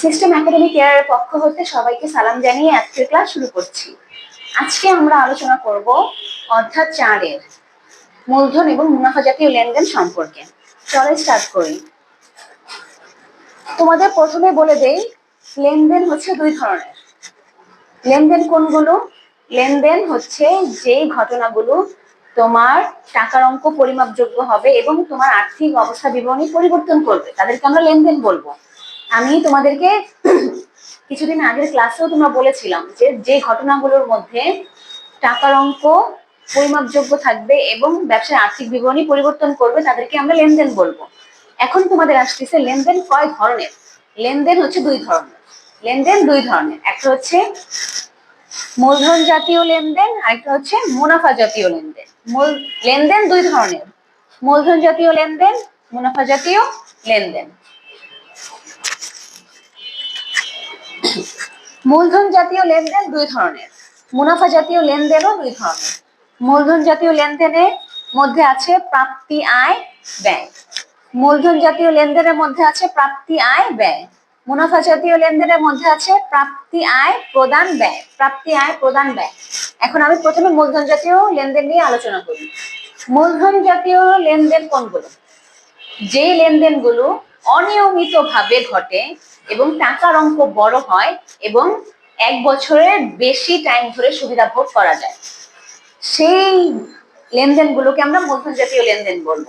System academy কেয়ারের পক্ষ হতে সবাইকে সালাম জানিয়ে আজকের ক্লাস শুরু করছি। আজকে আমরা আলোচনা করব অর্থাৎ চারের, মূলধন এবং মুনাফা জাতীয় লেনদেন সম্পর্কে। চলে স্টার্ট করি। তোমাদের প্রথমে বলে দেই, লেনদেন হচ্ছে দুই ধরনের। লেনদেন কোনগুলো? লেনদেন হচ্ছে যেই ঘটনাগুলো তোমার টাকার অঙ্ক পরিমাপযোগ্য হবে এবং তোমার আর্থিক অবস্থা বিবরণী পরিবর্তন করবে। তাদেরকে আমরা লেনদেন বলব। আমি তোমাদেরকে কিছুদিন আগের ক্লাসেও তোমরা বলেছিলাম যে যে ঘটনাগুলোর মধ্যে টাকার অঙ্ক, পরিমাপযোগ্য থাকবে এবং ব্যবসায় আর্থিক বিবরণী পরিবর্তন করবে, তাদেরকে আমরা লেনদেন বলব। এখন তোমাদের আসতেছে লেনদেন কয় ধরনের? লেনদেন হচ্ছে দুই ধরনের। লেনদেন দুই ধরনের। একটা হচ্ছে মূলধন জাতীয় লেনদেন, আরেকটা হচ্ছে মুনাফা জাতীয় লেনদেন। মূল, লেনদেন দুই ধরনের। মূলধন জাতীয় লেনদেন, মুনাফা জাতীয় লেনদেন। মূলধন জাতীয় লেনদেন দুই ধরনের। মুনাফা জাতীয় লেনদেনও দুই ধরনের। মূলধন জাতীয় লেনদেনের মধ্যে আছে প্রাপ্তি আয় ব্যয়। মূলধন জাতীয় লেনদেনের মধ্যে আছে প্রাপ্তি আয় ব্যয়। মুনাফা জাতীয় লেনদেনের মধ্যে আছে প্রাপ্তি আয় প্রদান ব্যয়। প্রাপ্তি আয় প্রদান ব্যয়। এখন আমি প্রথমে মূলধন জাতীয় লেনদেন নিয়ে আলোচনা করি। মূলধন জাতীয় লেনদেন কোনগুলো? যে লেনদেনগুলো অনিয়মিতভাবে ঘটে এবং টাকার অঙ্ক বড় হয় এবং এক বছরের বেশি টাইম ধরে সুবিধা ভোগ করা যায়। সেই লেনদেনগুলোকে আমরা মূলধন জাতীয় লেনদেন বলব।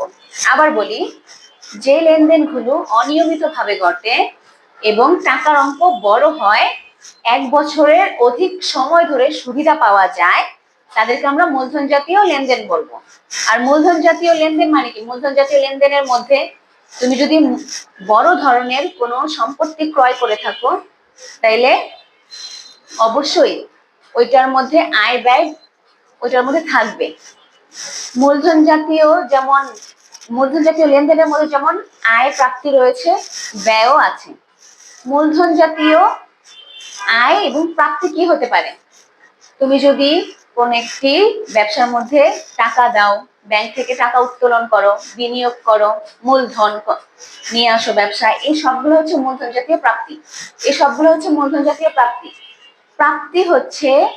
আবার বলি, যে লেনদেনগুলো অনিয়মিতভাবে ঘটে এবং টাকার অঙ্ক বড় হয়, এক বছরের অধিক সময় ধরে সুবিধা পাওয়া যায়, তাদেরকে আমরা মূলধন জাতীয় লেনদেন বলব। আর মূলধন জাতীয় লেনদেন মানে কি? মূলধন জাতীয় লেনদেনের মধ্যে তুমি যদি বড় ধরনের কোনো সম্পত্তি ক্রয় করে থাকো, তাইলে অবশ্যই ওইটার মধ্যে আয় ব্যয় ওইটার মধ্যে থাকবে। মূলধন জাতীয় যেমন, মূলধন জাতীয় লেনদেনের মধ্যে যেমন আয় প্রাপ্তি রয়েছে, ব্যয়ও আছে। মূলধন জাতীয় আয় এবং প্রাপ্তি কি হতে পারে? তুমি যদি কোন একটি ব্যবসার মধ্যে টাকা দাও ব্যাংক থেকে টাকা উত্তোলন করো, বিনিয়োগ করো, মূলধন নিয়ে আসো ব্যবসায় এই সবগুলো হচ্ছে মূলধন জাতীয় প্রাপ্তি। এই সবগুলো হচ্ছে মূলধন জাতীয় প্রাপ্তি। প্রাপ্তি হচ্ছে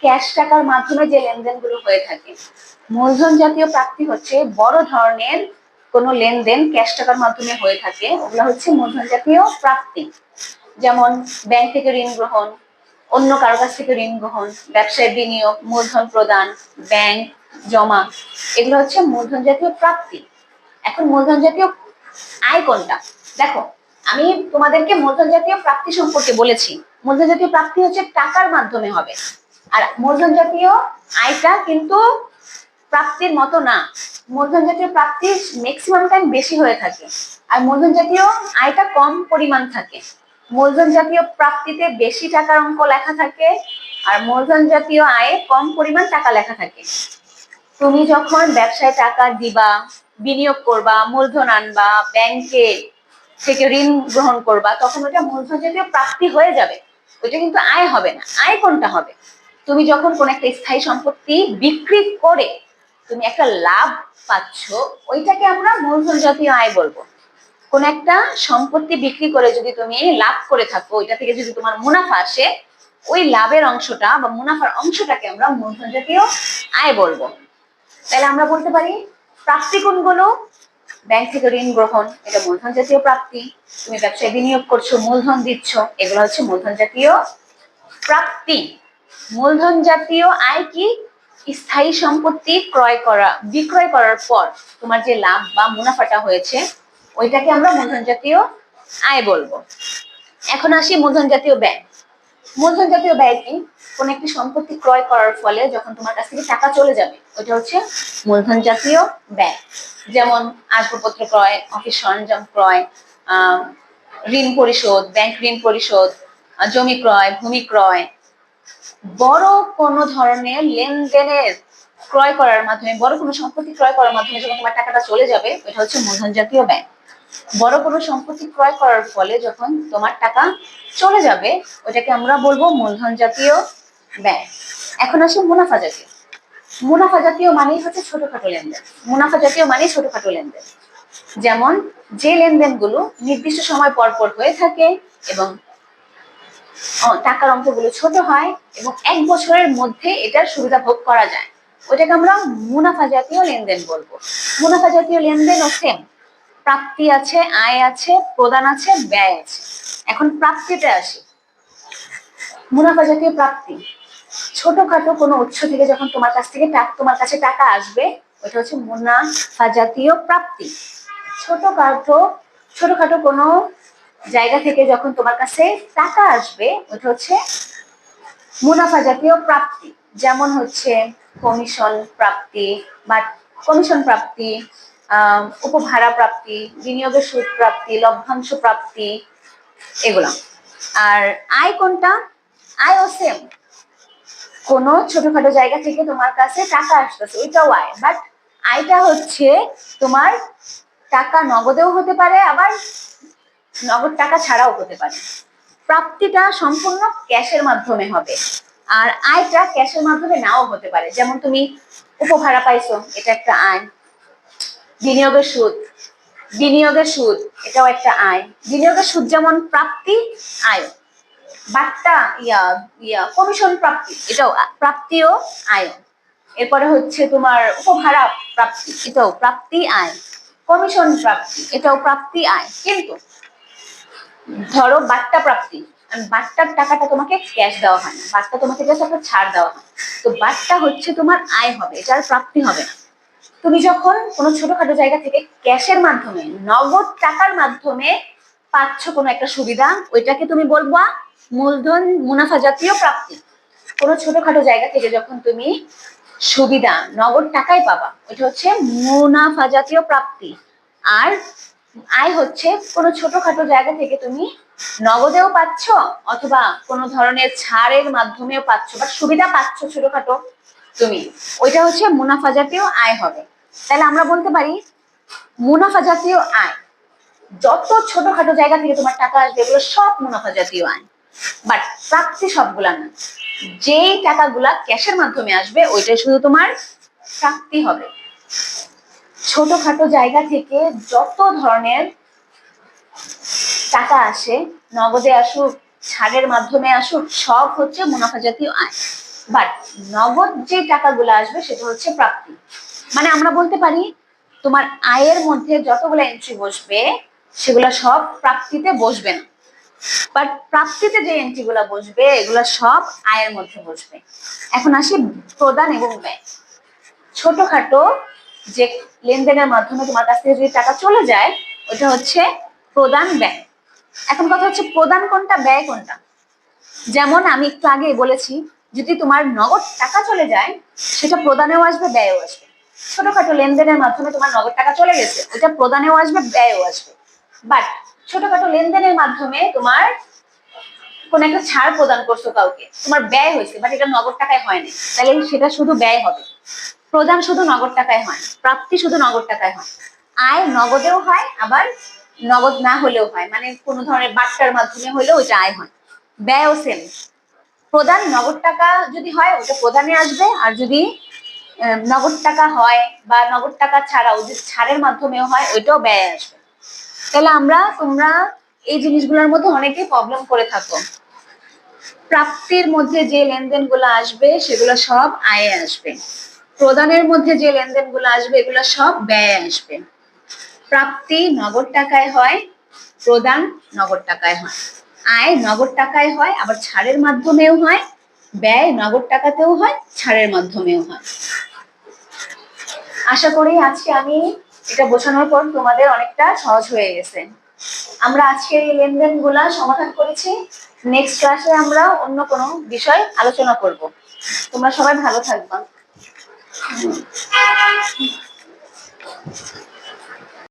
ক্যাশ টাকার মাধ্যমে যে লেনদেনগুলো হয়ে থাকে। মূলধন জাতীয় প্রাপ্তি হচ্ছে বড় ধরনের কোনো লেনদেন ক্যাশ টাকার মাধ্যমে হয়ে থাকে। ওগুলো হচ্ছে মূলধন জাতীয় প্রাপ্তি। যেমন ব্যাংক থেকে ঋণ গ্রহণ, অন্য কারও কাছ থেকে ঋণ গ্রহণ, ব্যবসায় বিনিয়োগ, মূলধন প্রদান, ব্যাংক জমা। এগুলো হচ্ছে মূলধন জাতীয় প্রাপ্তি। এখন মূলধন জাতীয় আয় কোনটা? দেখো, আমি তোমাদেরকে মূলধন জাতীয় প্রাপ্তি সম্পর্কে বলেছি। মূলধন জাতীয় প্রাপ্তি হচ্ছে টাকার মাধ্যমে হবে। আর মূলধন জাতীয় আয়টা কিন্তু প্রাপ্তির মতো না। মূলধন জাতীয় প্রাপ্তি ম্যাক্সিমাম টাইম বেশি হয়ে থাকে। আর মূলধন জাতীয় আয়টা কম পরিমাণ থাকে। মূলধন জাতীয় প্রাপ্তিতে বেশি টাকার অঙ্ক লেখা থাকে। আর মূলধন জাতীয় আয়ে কম পরিমাণ টাকা লেখা থাকে। তুমি যখন ব্যবসায় টাকা দিবা, বিনিয়োগ করবা, মূলধন আনবা, ব্যাংকে থেকে ঋণ গ্রহণ করবা, তখন ওটা মূলধন জাতীয় প্রাপ্তি হয়ে যাবে। ওইটা কিন্তু আয় হবে না। আয় কোনটা হবে? তুমি যখন কোন একটা স্থায়ী সম্পত্তি বিক্রি করে তুমি একটা লাভ পাচ্ছ, ওইটাকে আমরা মূলধন জাতীয় আয় বলব। কোন একটা সম্পত্তি বিক্রি করে যদি তুমি লাভ করে থাকো, ওইটা থেকে যদি তোমার মুনাফা আসে, ওই লাভের অংশটা বা মুনাফার অংশটাকে আমরা মূলধন জাতীয় আয় বলব। তাহলে আমরা বলতে পারি প্রাপ্তি কোনগুলো? ব্যাংক থেকে ঋণ গ্রহণ, এটা মূলধন জাতীয় প্রাপ্তি। তুমি ব্যবসায় বিনিয়োগ করছ, মূলধন দিচ্ছ, এগুলো হচ্ছে মূলধন জাতীয় প্রাপ্তি। মূলধন জাতীয় আয় কি? স্থায়ী সম্পত্তি ক্রয় করা, বিক্রয় করার পর তোমার যে লাভ বা মুনাফাটা হয়েছে, ওইটাকে আমরা মূলধন জাতীয় আয় বলব। এখন আসি মূলধন জাতীয় ব্যয় মূলধন জাতীয় ব্যয় কি কোন একটি সম্পত্তি ক্রয় করার ফলে যখন তোমার কাছ থেকে টাকা চলে যাবে, ওইটা হচ্ছে মূলধন জাতীয় ব্যয় যেমন আসবাবপত্র ক্রয়, অফিস সরঞ্জাম ক্রয় ঋণ পরিশোধ, ব্যাংক ঋণ পরিশোধ জমি ক্রয়, ভূমি ক্রয়, বড় কোনো ধরনের লেনদেনের ক্রয় করার মাধ্যমে, বড় কোনো সম্পত্তি ক্রয় করার মাধ্যমে যখন তোমার টাকাটা চলে যাবে এটা হচ্ছে মূলধন জাতীয় ব্যয় বড় কোনো সম্পত্তি ক্রয় করার ফলে যখন তোমার টাকা চলে যাবে, ওটাকে আমরা বলব মূলধন জাতীয় ব্যয়। এখন আসি মুনাফা জাতীয়। মুনাফা জাতীয় মানেই হচ্ছে ছোটখাটো লেনদেন। মুনাফা জাতীয় মানেই ছোটখাটো লেনদেন। যেমন যে লেনদেনগুলো নির্দিষ্ট সময় পর পর হয়ে থাকে এবং টাকার অঙ্কগুলো ছোট হয় এবং এক বছরের মধ্যে এটার সুবিধা ভোগ করা যায়। ওটাকে আমরা মুনাফা জাতীয় লেনদেন বলব। মুনাফা জাতীয় লেনদেনও সেম প্রাপ্তি আছে, আয় আছে, প্রদান আছে, ব্যয় আছে। এখন প্রাপ্তিতে আসি। মুনাফা জাতীয় প্রাপ্তি। ছোটখাটো কোনো উৎস থেকে যখন তোমার কাছ থেকে তোমার কাছে টাকা আসবে, ওটা হচ্ছে মুনাফা জাতীয় প্রাপ্তি। ছোটখাটো ছোটখাটো কোনো জায়গা থেকে যখন তোমার কাছে টাকা আসবে, ওটা হচ্ছে মুনাফা জাতীয় প্রাপ্তি। যেমন হচ্ছে কমিশন প্রাপ্তি বা কমিশন প্রাপ্তি উপভাড়া প্রাপ্তি, বিনিয়োগের সুদ প্রাপ্তি, লভ্যাংশ প্রাপ্তি, এগুলা। আর আয় কোনটা? আয়ও সেম কোনো ছোটখাটো জায়গা থেকে তোমার কাছে টাকা আসতেছে, ওইটাও আয়। বাট আয়টা হচ্ছে তোমার টাকা নগদেও হতে পারে, আবার নগদ টাকা ছাড়াও হতে পারে। প্রাপ্তিটা সম্পূর্ণ ক্যাশের মাধ্যমে হবে। আর আয়টা ক্যাশের মাধ্যমে নাও হতে পারে। যেমন তুমি উপভাড়া পাইছো, এটা একটা আয়। বিনিয়োগের সুদ। বিনিয়োগের সুদ, এটাও একটা আয়। বিনিয়োগের সুদ যেমন প্রাপ্তি, আয়। বার্তা, ইয়া ইয়া কমিশন প্রাপ্তি, এটাও প্রাপ্তিও আয়। এরপরে হচ্ছে তোমার উপভাড়া প্রাপ্তি, এটাও প্রাপ্তি, আয়। কমিশন প্রাপ্তি, এটাও প্রাপ্তি, আয়। কিন্তু ধরো বার্তা প্রাপ্তি বার্তার টাকাটা তোমাকে ক্যাশ দেওয়া হয় না, বার্তা তোমাকে একটা ছাড় দেওয়া হয়। তো বার্তা হচ্ছে তোমার আয় হবে, এটার প্রাপ্তি হবে না। তুমি যখন কোনো ছোটখাটো জায়গা থেকে ক্যাশের মাধ্যমে, নগদ টাকার মাধ্যমে পাচ্ছ কোনো একটা সুবিধা, ওইটাকে তুমি বলবা মূলধন মুনাফা জাতীয় প্রাপ্তি। কোনো ছোটখাটো জায়গা থেকে যখন তুমি সুবিধা, নগদ টাকায় পাবা, ওইটা হচ্ছে মুনাফা জাতীয় প্রাপ্তি। আর আয় হচ্ছে কোনো ছোটখাটো জায়গা থেকে তুমি নগদেও পাচ্ছ, অথবা কোনো ধরনের ছাড়ের মাধ্যমেও পাচ্ছ, বা সুবিধা পাচ্ছ ছোটখাটো। তুমি ওইটা হচ্ছে মুনাফা জাতীয় আয় হবে। তাহলে আমরা বলতে পারি, মুনাফা জাতীয় আয়। যত ছোটখাটো জায়গা থেকে তোমার টাকা আসবে, এগুলো সব মুনাফা জাতীয় আয়। বাট প্রাপ্তি সবগুলা না। যেই টাকাগুলা ক্যাশের মাধ্যমে আসবে, ওইটাই শুধু তোমার প্রাপ্তি হবে। ছোটখাটো জায়গা থেকে যত ধরনের টাকা আসে, নগদে আসুক, ছাড়ের মাধ্যমে আসুক, সব হচ্ছে মুনাফা জাতীয় আয়। বাট নগদ যে টাকাগুলো আসবে সেটা হচ্ছে প্রাপ্তি। মানে আমরা বলতে পারি, তোমার আয়ের মধ্যে যতগুলো এন্ট্রি বসবে, সেগুলো সব প্রাপ্তিতে বসবে না। বাট প্রাপ্তিতে যে এন্ট্রি গুলা বসবে, এগুলো সব আয়ের মধ্যে বসবে। এখন আসি প্রদান এবং ব্যয়। ছোটখাটো যে লেনদেনের মাধ্যমে তোমার কাছ থেকে যদি টাকা চলে যায়, ওটা হচ্ছে প্রদান ব্যয়। এখন কথা হচ্ছে প্রদান কোনটা, ব্যয় কোনটা? যেমন আমি একটু আগে বলেছি যদি তোমার নগদ টাকা চলে যায়, সেটা প্রদানেও আসবে, ব্যয়ও আসবে। ছোটখাটো লেনদেনের মাধ্যমে তোমার নগদ টাকা চলে গেছে, ওটা প্রদানেও আসবে, ব্যয়ও আসবে। বাট ছোটখাটো লেনদেনের মাধ্যমে তোমার কোন একটা ছাড় প্রদান করছ কাউকে, তোমার ব্যয় হয়েছে বাট এটা নগদ টাকায় হয়নি তাহলে সেটা শুধু ব্যয় হবে। প্রদান শুধু নগদ টাকায় হয়, প্রাপ্তি শুধু নগদ টাকায় হয়। আয় নগদেও হয়, আবার নগদ না হলেও হয়। মানে কোনো ধরনের বাট্টার মাধ্যমে হলেও ওইটা আয় হয়। ব্যয়ও সেম প্রদান নগদ টাকা যদি হয়, ওটা প্রদানে আসবে। আর যদি নগদ টাকা হয় বা নগদ টাকা ছাড়াও যদি ছাড়ের মাধ্যমেও হয়, ওইটাও ব্যয় আসবে। তাহলে আমরা, তোমরা এই জিনিসগুলোর মধ্যে অনেকেই প্রবলেম করে থাকো। প্রাপ্তির মধ্যে যে লেনদেনগুলো আসবে, সেগুলো সব আয়ে আসবে। প্রদানের মধ্যে যে লেনদেনগুলো আসবে, এগুলো সব ব্যয়ে আসবে। প্রাপ্তি নগদ টাকায় হয় প্রদান নগদ টাকায় হয়। আয় নগদ টাকায় হয়, আবার ছাড়ের মাধ্যমেও হয়, ব্যয় নগদ টাকাতেও হয়, ছাড়ের মাধ্যমেও হয়। আশা করি আজকে আমি এটা বোঝানোর পর তোমাদের অনেকটা সহজ হয়ে গেছে। আমরা আজকের এই লেনদেনগুলা সমাধান করেছি। নেক্সট ক্লাসে আমরা অন্য কোনো বিষয় আলোচনা করব। তোমরা সবাই ভালো থাকবা।